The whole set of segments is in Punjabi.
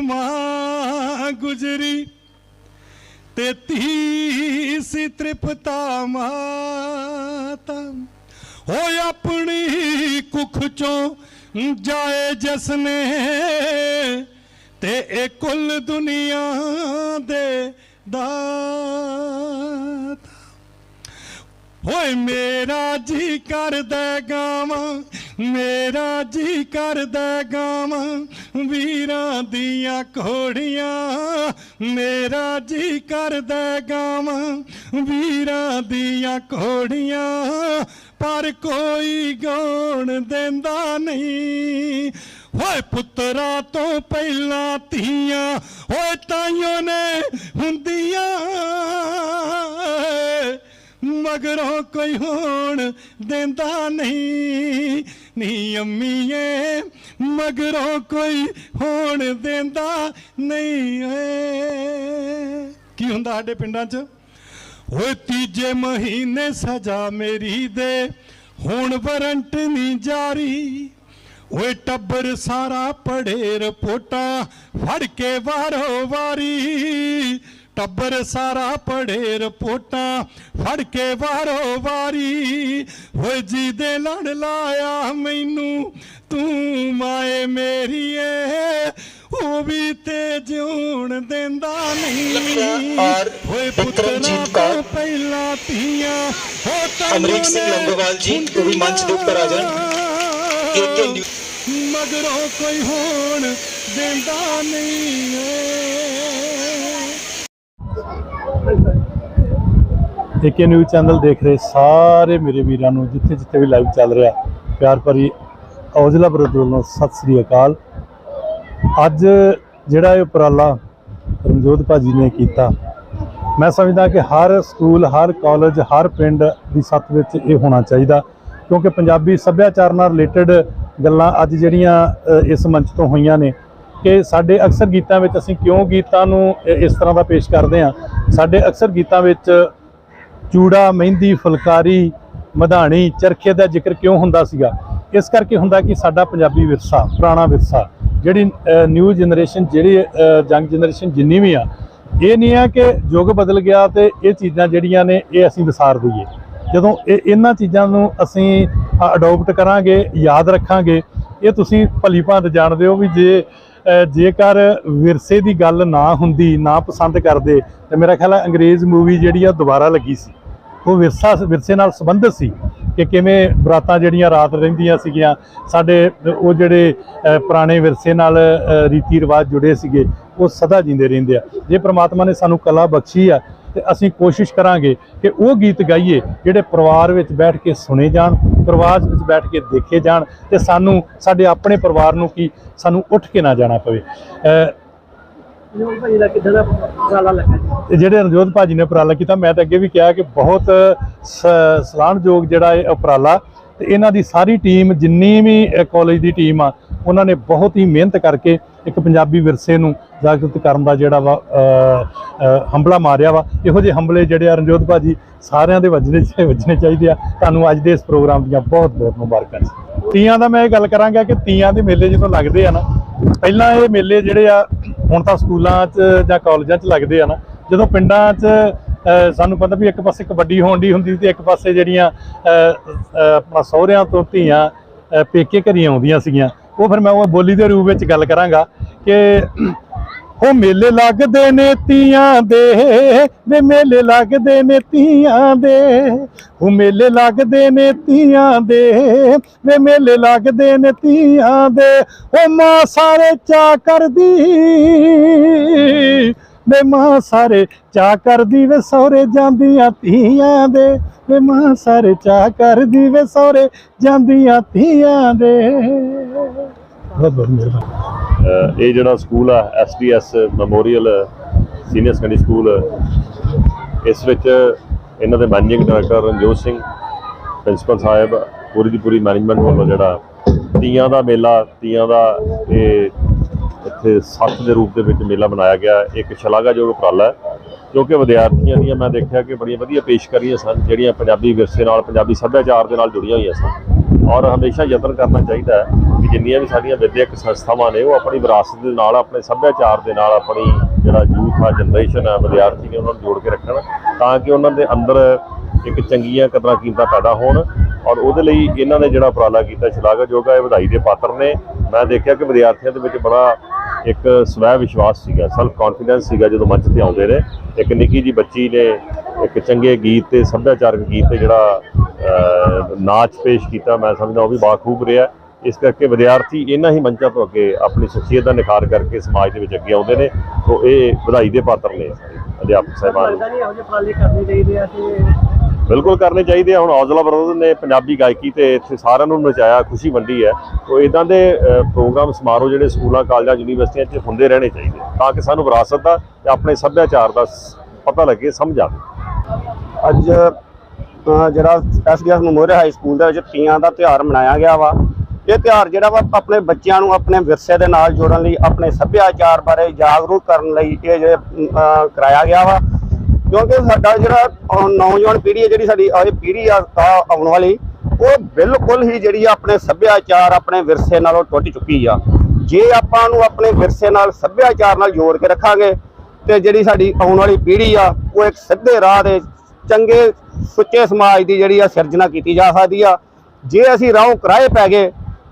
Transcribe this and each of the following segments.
ਮਾਂ ਗੁਜਰੀ ਤੇ ਧੀ ਸੀ ਤ੍ਰਿਪਤਾ ਮਾਤਾ। ਹੋਏ ਆਪਣੀ ਕੁੱਖ ਚੋਂ ਜਾਏ ਜਸਨੇ ਤੇ ਇਹ ਕੁੱਲ ਦੁਨੀਆ ਦੇ ਦਾਤਾ। ਹੋਏ ਮੇਰਾ ਜੀ ਕਰਦਾ ਗਾਵਾਂ, ਮੇਰਾ ਜੀ ਕਰਦਾ ਗਾਵਾਂ ਵੀਰਾਂ ਦੀਆਂ ਘੋੜੀਆਂ, ਮੇਰਾ ਜੀ ਕਰਦਾ ਗਾਵਾਂ। ਵੀਰਾਂ ਦੀਆਂ ਘੋੜੀਆਂ, ਪਰ ਕੋਈ ਗਾਉਣ ਦਿੰਦਾ ਨਹੀਂ। ਹੋਏ ਪੁੱਤਰਾ ਤੋਂ ਪਹਿਲਾਂ ਧੀਆਂ, ਹੋਏ ਤਾਈਓ ਨੇ ਹੁੰਦੀਆਂ। ਮਗਰੋਂ ਕੋਈ ਹੋਣ ਦਿੰਦਾ ਨਹੀਂ। ਨੀ ਅੰਮੀਏ, ਮਗਰੋਂ ਕੋਈ ਹੋਣ ਦਿੰਦਾ ਨਹੀਂ ਓਏ ਕੀ ਹੁੰਦਾ ਸਾਡੇ ਪਿੰਡਾਂ 'ਚ? ਓਏ ਤੀਜੇ ਮਹੀਨੇ ਸਜ਼ਾ ਮੇਰੀ ਦੇ, ਹੁਣ ਵਾਰੰਟ ਨਹੀਂ ਜਾਰੀ। ਓਏ ਟੱਬਰ ਸਾਰਾ ਪੜੇ ਰਿਪੋਰਟਾਂ ਫੜ ਕੇ ਵਾਰੋ ਵਾਰੀ। ਟੱਬਰ ਸਾਰਾ ਪੜੇ ਰਿਪੋਰਟਾਂ ਫੜ ਕੇ ਵਾਰੋ ਵਾਰੀ। ਓਏ ਜੀ ਦੇ ਲੜ ਲਾਇਆ ਮੈਨੂੰ ਤੂੰ ਮਾਏ ਮੇਰੀਏ ਉਹ ਵੀ ਤੇ ਜਿਉਣ ਦਿੰਦਾ ਨਹੀਂ। ਵਿਕਰਮਜੀਤ ਪੁੱਤਰਾ ਤੋਂ ਪਹਿਲਾਂ ਧੀਆਂ ਹੋ ਤਾਂ ਅਮਰੀਕ ਸਿੰਘ ਲੰਗੋਵਾਲ ਜੀ, ਉਹ ਵੀ ਮੰਚ ਦੇ ਉੱਪਰ ਆ ਜਾਣ। ਮਗਰੋਂ ਕੋਈ ਹੋਣ ਦਿੰਦਾ ਨਹੀਂ ਏ। ਏਕੇ ਨਿਊਜ਼ ਚੈਨਲ ਦੇਖ ਰਹੇ ਸਾਰੇ ਮੇਰੇ ਵੀਰਾਂ ਨੂੰ, ਜਿੱਥੇ ਜਿੱਥੇ ਵੀ ਲਾਈਵ ਚੱਲ ਰਿਹਾ, ਪਿਆਰ ਭਰੀ ਔਜਲਾ ਬਰਦ ਵੱਲੋਂ ਸਤਿ ਸ੍ਰੀ ਅਕਾਲ। ਅੱਜ ਜਿਹੜਾ ਇਹ ਉਪਰਾਲਾ ਰਣਜੋਤ ਭਾਜੀ ਨੇ ਕੀਤਾ, ਮੈਂ ਸਮਝਦਾ ਕਿ ਹਰ ਸਕੂਲ, ਹਰ ਕਾਲਜ ਹਰ ਪਿੰਡ ਦੀ ਸੱਤ ਵਿੱਚ ਇਹ ਹੋਣਾ ਚਾਹੀਦਾ, ਕਿਉਂਕਿ ਪੰਜਾਬੀ ਸੱਭਿਆਚਾਰ ਨਾਲ ਰਿਲੇਟਡ ਗੱਲਾਂ ਅੱਜ ਜਿਹੜੀਆਂ ਇਸ ਮੰਚ ਤੋਂ ਹੋਈਆਂ ਨੇ, ਕਿ ਸਾਡੇ ਅਕਸਰ ਗੀਤਾਂ ਵਿੱਚ ਅਸੀਂ ਕਿਉਂ ਗੀਤਾਂ ਨੂੰ ਇਸ ਤਰ੍ਹਾਂ ਦਾ ਪੇਸ਼ ਕਰਦੇ ਹਾਂ ਸਾਡੇ ਅਕਸਰ ਗੀਤਾਂ ਵਿੱਚ ਚੂੜਾ, ਮਹਿੰਦੀ, ਫੁਲਕਾਰੀ, ਮਧਾਣੀ, ਚਰਖੇ ਦਾ ਜ਼ਿਕਰ ਕਿਉਂ ਹੁੰਦਾ ਸੀਗਾ? ਇਸ ਕਰਕੇ ਹੁੰਦਾ ਕਿ ਸਾਡਾ ਪੰਜਾਬੀ ਵਿਰਸਾ, ਪੁਰਾਣਾ ਵਿਰਸਾ, ਜਿਹੜੀ ਨਿਊ ਜਨਰੇਸ਼ਨ ਜਿਹੜੀ ਯੰਗ ਜਨਰੇਸ਼ਨ ਜਿੰਨੀ ਵੀ ਆ, ਇਹ ਨਹੀਂ ਆ ਕਿ ਯੁੱਗ ਬਦਲ ਗਿਆ ਤੇ ਇਹ ਚੀਜ਼ਾਂ ਜਿਹੜੀਆਂ ਨੇ, ਇਹ ਅਸੀਂ ਵਿਸਾਰ ਦਈਏ। ਜਦੋਂ ਇਹ, ਇਹਨਾਂ ਚੀਜ਼ਾਂ ਨੂੰ ਅਸੀਂ ਅਡਾਪਟ ਕਰਾਂਗੇ, ਯਾਦ ਰੱਖਾਂਗੇ, ਇਹ ਤੁਸੀਂ ਭਲੀ ਭਾਂਤ ਜਾਣਦੇ ਹੋ ਵੀ ਜੇ ਜੇਕਰ ਵਿਰਸੇ ਦੀ ਗੱਲ ਨਾ ਹੁੰਦੀ, ਨਾ ਪਸੰਦ ਕਰਦੇ, ਤੇ ਮੇਰਾ ਖਿਆਲ ਹੈ ਅੰਗਰੇਜ਼ ਮੂਵੀ ਜਿਹੜੀ ਆ ਦੁਬਾਰਾ ਲੱਗੀ ਸੀ। ਉਹ ਵਿਰਸਾ, ਵਿਰਸੇ ਨਾਲ ਸੰਬੰਧਿਤ ਸੀ ਕਿ ਕਿਵੇਂ ਬਰਾਤਾਂ ਜਿਹੜੀਆਂ ਰਾਤ ਰਹਿੰਦੀਆਂ ਸੀਗੀਆਂ, ਸਾਡੇ ਉਹ ਜਿਹੜੇ ਪੁਰਾਣੇ ਵਿਰਸੇ ਨਾਲ ਰੀਤੀ ਰਿਵਾਜ ਜੁੜੇ ਸੀਗੇ, ਉਹ ਸਦਾ ਜਿੰਦੇ ਰਹਿੰਦੇ ਆ। ਜੇ ਪ੍ਰਮਾਤਮਾ ਨੇ ਸਾਨੂੰ ਕਲਾ ਬਖਸ਼ੀ ਆ ਤੇ ਅਸੀਂ ਕੋਸ਼ਿਸ਼ ਕਰਾਂਗੇ ਕਿ ਉਹ ਗੀਤ ਗਾਈਏ ਜਿਹੜੇ ਪਰਿਵਾਰ ਵਿੱਚ ਬੈਠ ਕੇ ਸੁਣੇ ਜਾਣ ਪਰਿਵਾਰ ਵਿੱਚ ਬੈਠ ਕੇ ਦੇਖੇ ਜਾਣ ਤੇ ਸਾਨੂੰ ਸਾਡੇ ਆਪਣੇ ਪਰਿਵਾਰ ਨੂੰ ਕੀ ਸਾਨੂੰ ਉੱਠ ਕੇ ਨਾ ਜਾਣਾ ਪਵੇ। ਜਿਹੜੇ ਰਣਜੋਤ ਭਾਜੀ ਨੇ ਉਪਰਾਲਾ ਕੀਤਾ ਮੈਂ ਤਾਂ ਅੱਗੇ ਵੀ ਕਿਹਾ ਕਿ ਬਹੁਤ ਸਲਾਹੁਣਯੋਗ ਜਿਹੜਾ ਇਹ ਉਪਰਾਲਾ ਤੇ ਇਹਨਾਂ ਦੀ ਸਾਰੀ ਟੀਮ ਜਿੰਨੀ ਵੀ ਕਾਲਜ ਦੀ ਟੀਮ ਆ ਉਹਨਾਂ ਨੇ ਬਹੁਤ ਹੀ ਮਿਹਨਤ ਕਰਕੇ ਇੱਕ ਪੰਜਾਬੀ ਵਿਰਸੇ ਨੂੰ ਜਾਗਰੂਕ ਕਰਨ ਦਾ ਜਿਹੜਾ ਵਾ ਅ, ਹੰਬਲਾ ਮਾਰਿਆ ਵਾ। ਇਹੋ ਜਿਹੇ ਹਮਲੇ ਜਿਹੜੇ ਆ ਰਣਜੋਤ ਭਾਜੀ ਸਾਰਿਆਂ ਦੇ ਵੱਜਣੇ ਵੱਜਣੇ ਚਾਹੀਦੇ ਆ। ਤੁਹਾਨੂੰ ਅੱਜ ਦੇ ਇਸ ਪ੍ਰੋਗਰਾਮ ਦੀਆਂ ਬਹੁਤ ਬਹੁਤ ਮੁਬਾਰਕਾਂ ਜੀ। ਤੀਆਂ ਦਾ ਮੈਂ ਇਹ ਗੱਲ ਕਰਾਂਗਾ ਕਿ ਤੀਆਂ ਦੇ ਮੇਲੇ ਜਦੋਂ ਲੱਗਦੇ ਆ ਨਾ ਪਹਿਲਾਂ ਇਹ ਮੇਲੇ ਜਿਹੜੇ ਆ ਹੁਣ ਤਾਂ ਸਕੂਲਾਂ 'ਚ ਜਾਂ ਕਾਲਜਾਂ 'ਚ ਲੱਗਦੇ ਆ ਨਾ ਜਦੋਂ ਪਿੰਡਾਂ 'ਚ ਸਾਨੂੰ ਪਤਾ ਵੀ ਇੱਕ ਪਾਸੇ ਕਬੱਡੀ ਹੋਣ ਦੀ ਹੁੰਦੀ ਤੇ ਇੱਕ ਪਾਸੇ ਜਿਹੜੀਆਂ ਆਪਣਾ ਸਹੁਰਿਆਂ ਤੋਂ ਧੀਆਂ ਪੇਕੇ ਘਰੀ ਆਉਂਦੀਆਂ ਸੀਗੀਆਂ। ਉਹ ਫਿਰ ਮੈਂ ਉਹ ਬੋਲੀ ਦੇ ਰੂਪ ਵਿੱਚ ਗੱਲ ਕਰਾਂਗਾ ਕਿ ਉਹ ਮੇਲੇ ਲੱਗਦੇ ਨੇ ਤੀਆਂ ਦੇ, ਵੇ ਮੇਲੇ ਲੱਗਦੇ ਨੇ ਤੀਆਂ ਦੇ। ਉਹ ਮੇਲੇ ਲੱਗਦੇ ਨੇ ਤੀਆਂ ਦੇ, ਵੇ ਮੇਲੇ ਲੱਗਦੇ ਨੇ ਤੀਆਂ ਦੇ। ਉਹ ਮਾਂ ਸਾਰੇ ਚਾ ਕਰਦੀ ਵੇ ਮਾਂ ਸਾਰੇ ਚਾ ਕਰਦੀ ਵੇ ਸਹੁਰੇ ਜਾਂਦੀਆਂ ਧੀਆਂ ਦੇ। ਵੇ ਮਾਂ ਸਾਰੇ ਚਾ ਕਰਦੀ ਵੇ ਸਹੁਰੇ ਜਾਂਦੀਆਂ ਧੀਆਂ ਦੇ। ਬਹੁਤ ਬਹੁਤ ਮਿਹਰਬਾਨੀ। ਇਹ ਜਿਹੜਾ ਸਕੂਲ ਆ SDS memorial, senior secondary school, ਇਸ ਵਿੱਚ ਇਹਨਾਂ ਦੇ managing director Ranjot Singh, principal ਸਾਹਿਬ, ਪੂਰੀ ਦੀ ਪੂਰੀ ਮੈਨੇਜਮੈਂਟ ਵੱਲੋਂ ਜਿਹੜਾ ਤੀਆਂ ਦਾ ਮੇਲਾ, ਤੀਆਂ ਦਾ ਇਹ ਇੱਥੇ ਸੱਤ ਦੇ ਰੂਪ ਦੇ ਵਿੱਚ ਮੇਲਾ ਮਨਾਇਆ ਗਿਆ। ਇੱਕ ਸ਼ਲਾਘਾਯੋਗ ਉਪਰਾਲਾ ਹੈ ਕਿਉਂਕਿ ਵਿਦਿਆਰਥੀਆਂ ਦੀਆਂ ਮੈਂ ਦੇਖਿਆ ਕਿ ਬੜੀਆਂ ਵਧੀਆ ਪੇਸ਼ਕਾਰੀਆਂ ਸਨ, ਜਿਹੜੀਆਂ ਪੰਜਾਬੀ ਵਿਰਸੇ ਨਾਲ, ਪੰਜਾਬੀ ਸੱਭਿਆਚਾਰ ਦੇ ਨਾਲ ਜੁੜੀਆਂ ਹੋਈਆਂ ਸਨ। ਔਰ ਹਮੇਸ਼ਾ ਯਤਨ ਕਰਨਾ ਚਾਹੀਦਾ ਹੈ ਕਿ ਜਿੰਨੀਆਂ ਵੀ ਸਾਡੀਆਂ ਵਿਦਿਅਕ ਸੰਸਥਾਵਾਂ ਨੇ, ਉਹ ਆਪਣੀ ਵਿਰਾਸਤ ਦੇ ਨਾਲ, ਆਪਣੇ ਸੱਭਿਆਚਾਰ ਦੇ ਨਾਲ, ਆਪਣੀ ਜਿਹੜਾ ਯੂਥ ਆ, ਜਨਰੇਸ਼ਨ ਆ, ਵਿਦਿਆਰਥੀ ਨੇ ਉਹਨਾਂ ਨੂੰ ਜੋੜ ਕੇ ਰੱਖਣ ਤਾਂ ਕਿ ਉਹਨਾਂ ਦੇ ਅੰਦਰ ਇੱਕ ਚੰਗੀਆਂ ਕਦਰਾਂ ਕੀਮਤਾਂ ਪੈਦਾ ਹੋਣ। ਔਰ ਉਹਦੇ ਲਈ ਇਹਨਾਂ ਨੇ ਜਿਹੜਾ ਉਪਰਾਲਾ ਕੀਤਾ, ਸ਼ਲਾਘਾਯੋਗ ਹੈ ਵਧਾਈ ਦੇ ਪਾਤਰ ਨੇ। ਮੈਂ ਦੇਖਿਆ ਕਿ ਵਿਦਿਆਰਥੀਆਂ ਦੇ ਵਿੱਚ ਬੜਾ ਇੱਕ ਸਵੈ ਵਿਸ਼ਵਾਸ ਸੀਗਾ ਸੈਲਫ ਕੌਨਫੀਡੈਂਸ ਸੀਗਾ ਜਦੋਂ ਮੰਚ ਤੇ ਆਉਂਦੇ ਨੇ ਇੱਕ ਨਿੱਕੀ ਜੀ ਬੱਚੀ ਨੇ ਇੱਕ ਚੰਗੇ ਗੀਤ ਤੇ, ਸੱਭਿਆਚਾਰਕ ਗੀਤ ਤੇ ਜਿਹੜਾ ਨਾਚ ਪੇਸ਼ ਕੀਤਾ। ਮੈਂ ਸਮਝਦਾ ਉਹ ਵੀ ਬਾਖੂਬ ਰਿਹਾ। ਇਸ ਕਰਕੇ ਵਿਦਿਆਰਥੀ ਇਹਨਾਂ ਹੀ ਮੰਚਾਂ ਤੋਂ ਅੱਗੇ ਆਪਣੀ ਸ਼ਖਸੀਅਤ ਦਾ ਨਿਖਾਰ ਕਰਕੇ ਸਮਾਜ ਦੇ ਵਿੱਚ ਅੱਗੇ ਆਉਂਦੇ ਨੇ। ਸੋ ਇਹ ਵਧਾਈ ਦੇ ਪਾਤਰ ਨੇ ਅਧਿਆਪਕ ਸਾਹਿਬਾਨ। ਲੱਗਦਾ ਬਿਲਕੁਲ ਕਰਨੇ ਚਾਹੀਦੇ ਆ। ਹੁਣ ਔਜ਼ਲਾ ਬਰਦਰ ਨੇ ਪੰਜਾਬੀ ਗਾਇਕੀ ਤੇ ਇੱਥੇ ਸਾਰਿਆਂ ਨੂੰ ਨਚਾਇਆ ਖੁਸ਼ੀ ਵੰਡੀ ਹੈ। ਸੋ ਇਦਾਂ ਦੇ ਪ੍ਰੋਗਰਾਮ ਸਮਾਰੋਹ ਜਿਹੜੇ ਸਕੂਲਾਂ ਕਾਲਜਾਂ ਯੂਨੀਵਰਸਿਟੀਆਂ 'ਚ ਹੁੰਦੇ ਰਹਿਣੇ ਚਾਹੀਦੇ ਤਾਂ ਕਿ ਸਾਨੂੰ ਵਿਰਾਸਤ ਦਾ ਤੇ ਆਪਣੇ ਸੱਭਿਆਚਾਰ ਦਾ ਪਤਾ ਲੱਗੇ ਸਮਝ ਆਵੇ। ਅੱਜ ਅ, ਜਿਹੜਾ ਐਸਡੀਐਸ ਮੈਮੋਰੀਅਲ ਹਾਈ ਸਕੂਲ ਦੇ ਵਿੱਚ ਤੀਆਂ ਦਾ ਤਿਉਹਾਰ ਮਨਾਇਆ ਗਿਆ ਵਾ। ਇਹ ਤਿਉਹਾਰ ਜਿਹੜਾ ਵਾ ਆਪਣੇ ਬੱਚਿਆਂ ਨੂੰ ਆਪਣੇ ਵਿਰਸੇ ਦੇ ਨਾਲ ਜੋੜਨ ਲਈ ਆਪਣੇ ਸੱਭਿਆਚਾਰ ਬਾਰੇ ਜਾਗਰੂਕ ਕਰਨ ਲਈ ਇਹ ਜਿਹੜੇ ਕਰਾਇਆ ਗਿਆ ਵਾ। ਕਿਉਂਕਿ ਸਾਡਾ ਜਿਹੜਾ ਨੌਜਵਾਨ ਪੀੜ੍ਹੀ ਹੈ, ਜਿਹੜੀ ਸਾਡੀ ਇਹ ਪੀੜ੍ਹੀ ਆ ਆਉਣ ਵਾਲੀ, ਉਹ ਬਿਲਕੁਲ ਹੀ ਜਿਹੜੀ ਆ ਆਪਣੇ ਸੱਭਿਆਚਾਰ, ਆਪਣੇ ਵਿਰਸੇ ਨਾਲੋਂ ਟੁੱਟ ਚੁੱਕੀ ਆ। ਜੇ ਆਪਾਂ ਨੂੰ ਆਪਣੇ ਵਿਰਸੇ ਨਾਲ, ਸੱਭਿਆਚਾਰ ਨਾਲ ਜੋੜ ਕੇ ਰੱਖਾਂਗੇ, ਤੇ ਜਿਹੜੀ ਸਾਡੀ ਆਉਣ ਵਾਲੀ ਪੀੜ੍ਹੀ ਆ, ਉਹ ਇੱਕ ਸਿੱਧੇ ਰਾਹ ਦੇ ਚੰਗੇ, ਸੁੱਚੇ ਸਮਾਜ ਦੀ ਜਿਹੜੀ ਆ ਸਿਰਜਣਾ ਕੀਤੀ ਜਾ ਸਕਦੀ ਆ। ਜੇ ਅਸੀਂ ਰਾਹੋਂ ਕਰਾਏ ਪੈ ਗਏ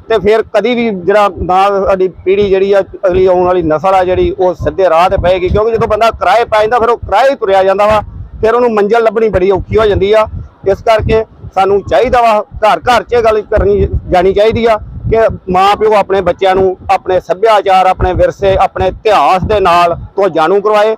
ਤੇ ਫਿਰ ਕਦੀ ਵੀ ਜਿਹੜਾ ਨਾ ਸਾਡੀ ਪੀੜ੍ਹੀ ਜਿਹੜੀ ਆ, ਅਗਲੀ ਆਉਣ ਵਾਲੀ ਨਸਲ ਆ ਜਿਹੜੀ, ਉਹ ਸਿੱਧੇ ਰਾਹ ਤੇ ਪਏਗੀ। ਕਿਉਂਕਿ ਜਦੋਂ ਬੰਦਾ ਕਿਰਾਏ ਪੈ ਜਾਂਦਾ, ਫਿਰ ਉਹ ਕਿਰਾਏ ਹੀ ਤੁਰਿਆ ਜਾਂਦਾ ਵਾ। ਫਿਰ ਉਹਨੂੰ ਮੰਜ਼ਿਲ ਲੱਭਣੀ ਬੜੀ ਔਖੀ ਹੋ ਜਾਂਦੀ ਆ। ਇਸ ਕਰਕੇ ਸਾਨੂੰ ਚਾਹੀਦਾ ਵਾ, ਘਰ ਘਰ 'ਚ ਇਹ ਗੱਲ ਕਰਨੀ ਜਾਣੀ ਚਾਹੀਦੀ ਆ ਕਿ ਮਾਂ ਪਿਓ ਆਪਣੇ ਬੱਚਿਆਂ ਨੂੰ ਆਪਣੇ ਸੱਭਿਆਚਾਰ, ਆਪਣੇ ਵਿਰਸੇ, ਆਪਣੇ ਇਤਿਹਾਸ ਦੇ ਨਾਲ ਤੋਂ ਜਾਣੂ ਕਰਵਾਏ,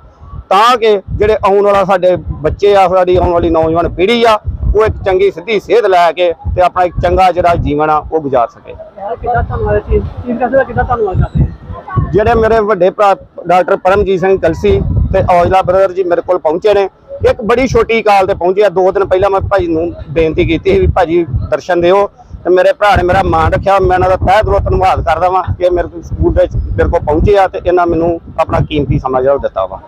ਤਾਂ ਕਿ ਜਿਹੜੇ ਆਉਣ ਵਾਲਾ ਸਾਡੇ ਬੱਚੇ ਆ, ਸਾਡੀ ਆਉਣ ਵਾਲੀ ਨੌਜਵਾਨ ਪੀੜ੍ਹੀ ਆ ਉਹ ਇੱਕ ਚੰਗੀ ਸਿੱਧੀ ਸੇਧ ਲੈ ਕੇ ਤੇ ਆਪਣਾ ਇੱਕ ਚੰਗਾ ਜਿਹੜਾ ਜੀਵਨ ਆ ਉਹ ਗੁਜ਼ਾਰ ਸਕੇ। ਯਾਰ ਕਿੱਦਾਂ ਧੰਨਵਾਦ ਚੀਫ ਚੀਫ ਕਹਿੰਦੇ ਦਾ ਕਿੱਦਾਂ ਧੰਨਵਾਦ ਕਰਦੇ ਆ ਜਿਹੜੇ ਮੇਰੇ ਵੱਡੇ ਭਰਾ ਡਾਕਟਰ ਪਰਮਜੀਤ ਸਿੰਘ ਕਲਸੀ ਤੇ ਔਜਲਾ ਬ੍ਰਦਰ ਜੀ ਮੇਰੇ ਕੋਲ ਪਹੁੰਚੇ ਨੇ ਇੱਕ ਬੜੀ ਛੋਟੀ ਕਾਲ ਤੇ ਪਹੁੰਚੇ ਆ। ਦੋ ਦਿਨ ਪਹਿਲਾਂ ਮੈਂ ਭਾਜੀ ਨੂੰ ਬੇਨਤੀ ਕੀਤੀ ਸੀ ਵੀ ਭਾਜੀ ਦਰਸ਼ਨ ਦਿਓ ਤੇ ਮੇਰੇ ਭਰਾ ਨੇ ਮੇਰਾ ਮਾਣ ਰੱਖਿਆ। ਮੈਂ ਇਹਨਾਂ ਦਾ ਤਹਿ ਦਿਲੋਂ ਧੰਨਵਾਦ ਕਰਦਾ ਵਾਂ ਕਿ ਮੇਰੇ ਕੋਲ ਸਕੂਲ ਦੇ ਵਿੱਚ ਮੇਰੇ ਕੋਲ ਪਹੁੰਚੇ ਆ ਤੇ ਇਹਨਾਂ ਮੈਨੂੰ ਆਪਣਾ ਕੀਮਤੀ ਸਮਾਂ ਜਿਹੜਾ ਦਿੱਤਾ ਵਾ।